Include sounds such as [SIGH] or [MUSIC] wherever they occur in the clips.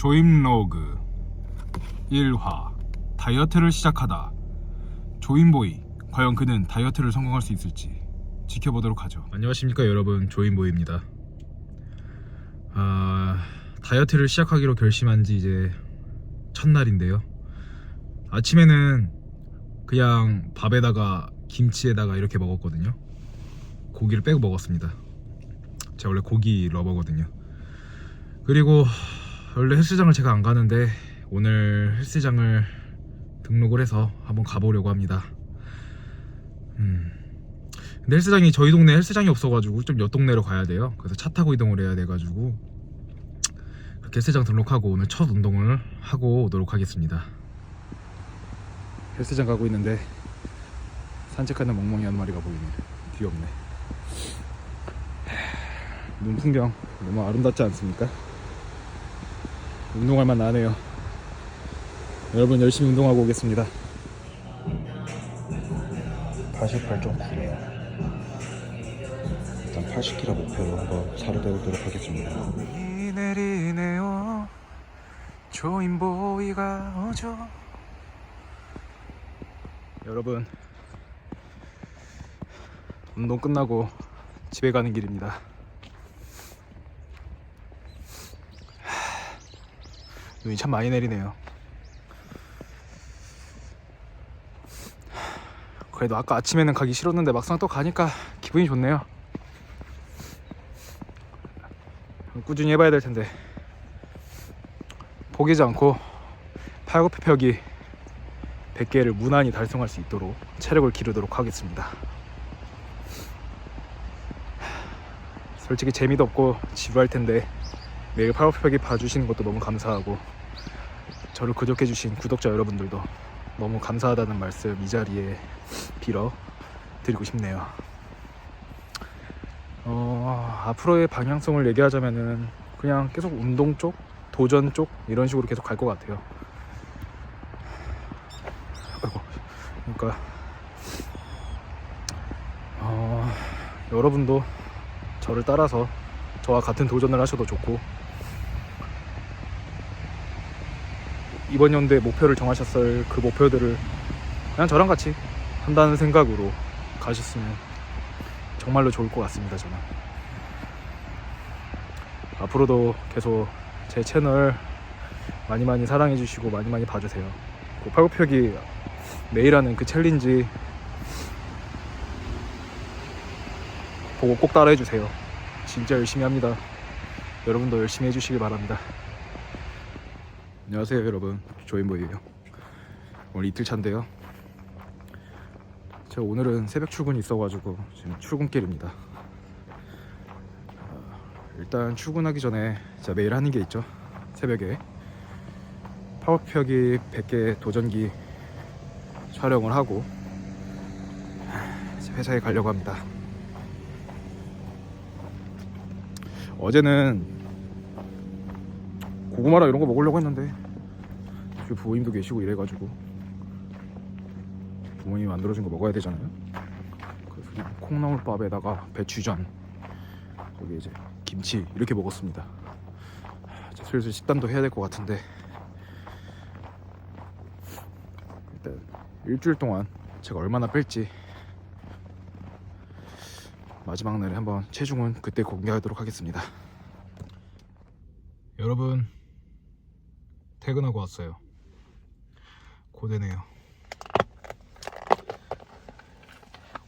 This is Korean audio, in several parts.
조임 로그. 1화. 다이어트를 시작하다. 조임보이. 과연 그는 다이어트를 성공할 수 있을지 지켜보도록 하죠. 안녕하십니까 여러분. 조임보이입니다. 아 다이어트를 시작하기로 결심한 지 이제 첫날인데요. 아침에는 그냥 밥에다가 김치에다가 이렇게 먹었거든요. 고기를 빼고 먹었습니다. 제가 원래 고기 러버거든요. 그리고 원래 헬스장을 제가 안 가는데 오늘 헬스장을 등록을 해서 한번 가보려고 합니다. 음. 근데 헬스장이 저희 동네 헬스장이 없어가지고 좀 옆 동네로 가야 돼요. 그래서 차 타고 이동을 해야 돼가지고 그렇게 헬스장 등록하고 오늘 첫 운동을 하고 오도록 하겠습니다. 헬스장 가고 있는데 산책하는 멍멍이 한 마리가 보이네요. 귀엽네. 눈 풍경 너무 아름답지 않습니까? 운동할 만 나네요. 여러분 열심히 운동하고 오겠습니다. 88.9래요. 일단 80kg 목표로 한번 살을 빼보도록 하겠습니다. 이 내리네요. 조인보이가 오죠. 여러분 운동 끝나고 집에 가는 길입니다. 눈이 참 많이 내리네요. 그래도 아까 아침에는 가기 싫었는데 막상 또 가니까 기분이 좋네요. 꾸준히 해봐야 될 텐데 포기지 않고 팔굽혀펴기 100개를 무난히 달성할 수 있도록 체력을 기르도록 하겠습니다. 솔직히 재미도 없고 지루할 텐데 매일 팔굽혀펴기 봐주시는 것도 너무 감사하고 저를 구독해주신 구독자 여러분들도 너무 감사하다는 말씀 이 자리에 빌어 드리고 싶네요. 어, 앞으로의 방향성을 얘기하자면은 그냥 계속 운동 쪽, 도전 쪽 이런 식으로 계속 갈 것 같아요. 그러니까 어, 여러분도 저를 따라서 저와 같은 도전을 하셔도 좋고 이번 연도에 목표를 정하셨을 그 목표들을 그냥 저랑 같이 한다는 생각으로 가셨으면 정말로 좋을 것 같습니다 저는. 앞으로도 계속 제 채널 많이 많이 사랑해 주시고 많이 많이 봐주세요. 그 팔굽혀기 매일 하는 그 챌린지 보고 꼭 따라해 주세요. 진짜 열심히 합니다. 여러분도 열심히 해주시길 바랍니다 안녕하세요 여러분 조인보이에요 오늘 이틀 차인데요 제가 오늘은 새벽 출근이 있어가지고 지금 출근길입니다. 어, 일단 출근하기 전에 제가 매일 하는 게 있죠. 새벽에 파워펴기 100개 도전기 촬영을 하고 회사에 가려고 합니다. 어제는 고구마랑 이런 거 먹으려고 했는데 집에 부모님도 계시고 이래가지고 부모님이 만들어준 거 먹어야 되잖아요. 그래서 그냥 콩나물밥에다가 배추전, 거기 이제 김치 이렇게 먹었습니다. 하, 이제 슬슬 식단도 해야 될 것 같은데 일단 일주일 동안 제가 얼마나 뺄지 마지막 날에 한번 체중은 그때 공개하도록 하겠습니다. 여러분 퇴근하고 왔어요. 고되네요.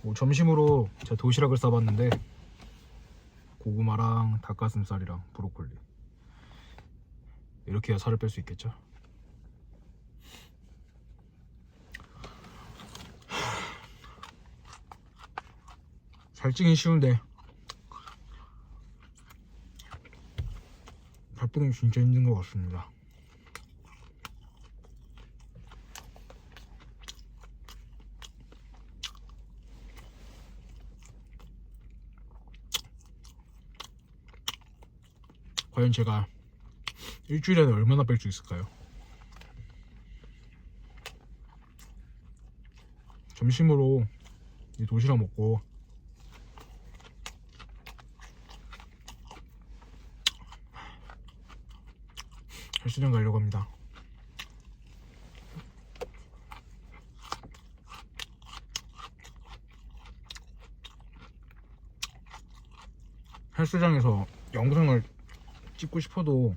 뭐 점심으로 제가 도시락을 싸봤는데 고구마랑 닭가슴살이랑 브로콜리 이렇게 해야 살을 뺄 수 있겠죠? 살찌긴 쉬운데 살 빼기 진짜 힘든 것 같습니다. 과연 제가 일주일에 얼마나 뺄 수 있을까요? 점심으로 이 도시락 먹고 헬스장 가려고 합니다. 헬스장에서 영상을 찍고 싶어도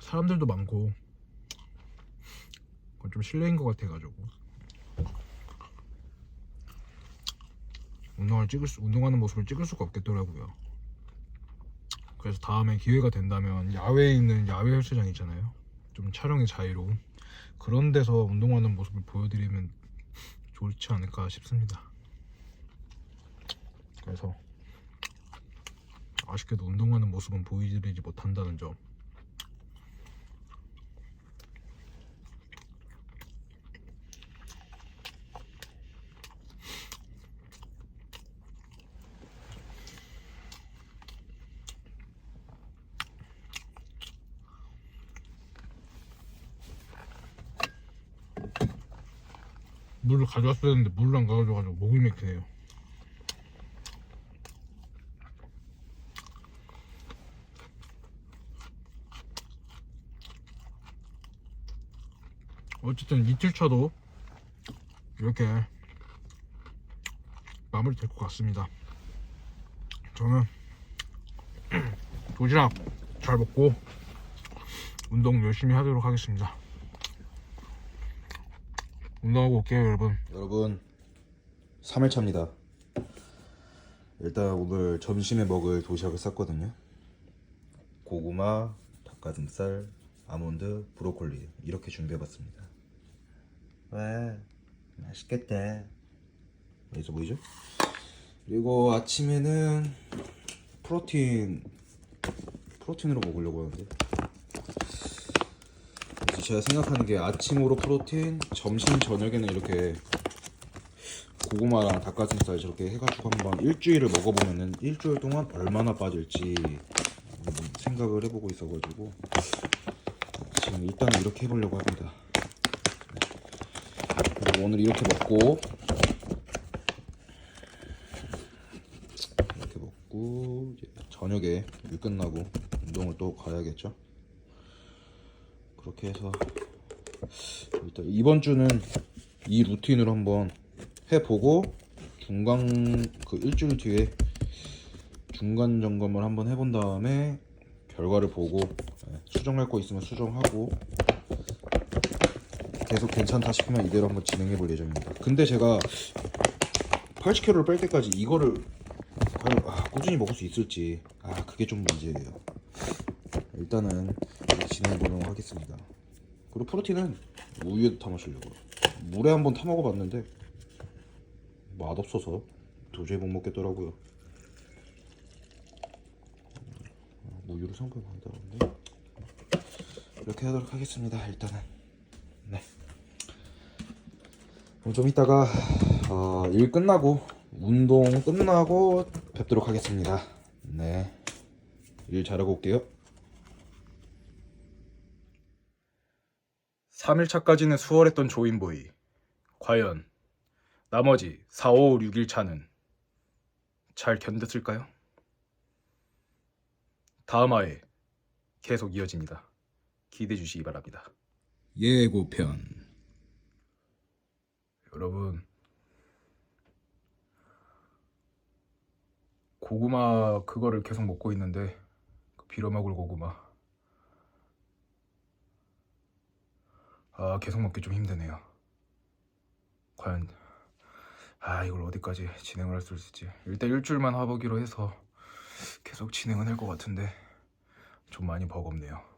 사람들도 많고 좀 실례인 것 같아가지고 운동을 찍을 수, 운동하는 모습을 찍을 수가 없겠더라고요. 그래서 다음에 기회가 된다면 야외에 있는 야외 헬스장 있잖아요. 좀 촬영이 자유로운 그런 데서 운동하는 모습을 보여드리면 좋지 않을까 싶습니다. 그래서 아쉽게도 운동하는 모습은 보여드리지 못한다는 점. 물을 가져왔어야 했는데 물을 안 가져와가지고 목이 맥히네요. 어쨌든 이틀 차도 이렇게 마무리 될 것 같습니다. 저는 [CLEARS THROAT] 도시락 잘 먹고 운동 열심히 하도록 하겠습니다. 운동하고 올게요, 여러분. 여러분 3일차입니다 일단 오늘 점심에 먹을 도시락을 쌌거든요 고구마, 닭가슴살, 아몬드, 브로콜리 이렇게 준비해봤습니다 와 맛있겠다 여기서 보이죠? 그리고 아침에는 프로틴 프로틴으로 먹으려고 하는데 제가 생각하는 게 아침으로 프로틴, 점심 저녁에는 이렇게 고구마랑 닭가슴살 저렇게 해가지고 한번 일주일을 먹어보면은 일주일 동안 얼마나 빠질지 생각을 해보고 있어가지고 지금 일단은 이렇게 해보려고 합니다. 오늘 이렇게 먹고 이렇게 먹고 이제 저녁에 일 끝나고 운동을 또 가야겠죠. 그렇게 해서 일단 이번 주는 이 루틴으로 한번 해보고 중간 그 일주일 뒤에 중간 점검을 한번 해본 다음에 결과를 보고 예, 수정할 거 있으면 수정하고 계속 괜찮다 싶으면 이대로 한번 진행해 볼 예정입니다. 근데 제가 80kg를 뺄 때까지 이거를 과연 아, 꾸준히 먹을 수 있을지 아 그게 좀 문제예요. 일단은 진행해 보도록 하겠습니다. 그리고 프로틴은 우유에도 타 마시려고요. 물에 한번 타 먹어봤는데 맛없어서 도저히 못 먹겠더라고요. 음, 우유를 성공한다는데 이렇게 하도록 하겠습니다. 일단은 네. 그럼 좀 이따가 어, 일 끝나고 운동 끝나고 뵙도록 하겠습니다. 네. 일 잘하고 올게요. 3일차까지는 수월했던 조인보이. 과연 나머지 4, 5, 6일 차는 잘 견뎠을까요? 다음 화에 계속 이어집니다. 기대해 주시기 바랍니다. 예고편 여러분 고구마 그거를 계속 먹고 있는데 그 빌어먹을 고구마 아 계속 먹기 좀 힘드네요. 과연 아 이걸 어디까지 진행을 할 수 있을지 일단 일주일만 해보기로 해서 계속 진행은 할 것 같은데 좀 많이 버겁네요.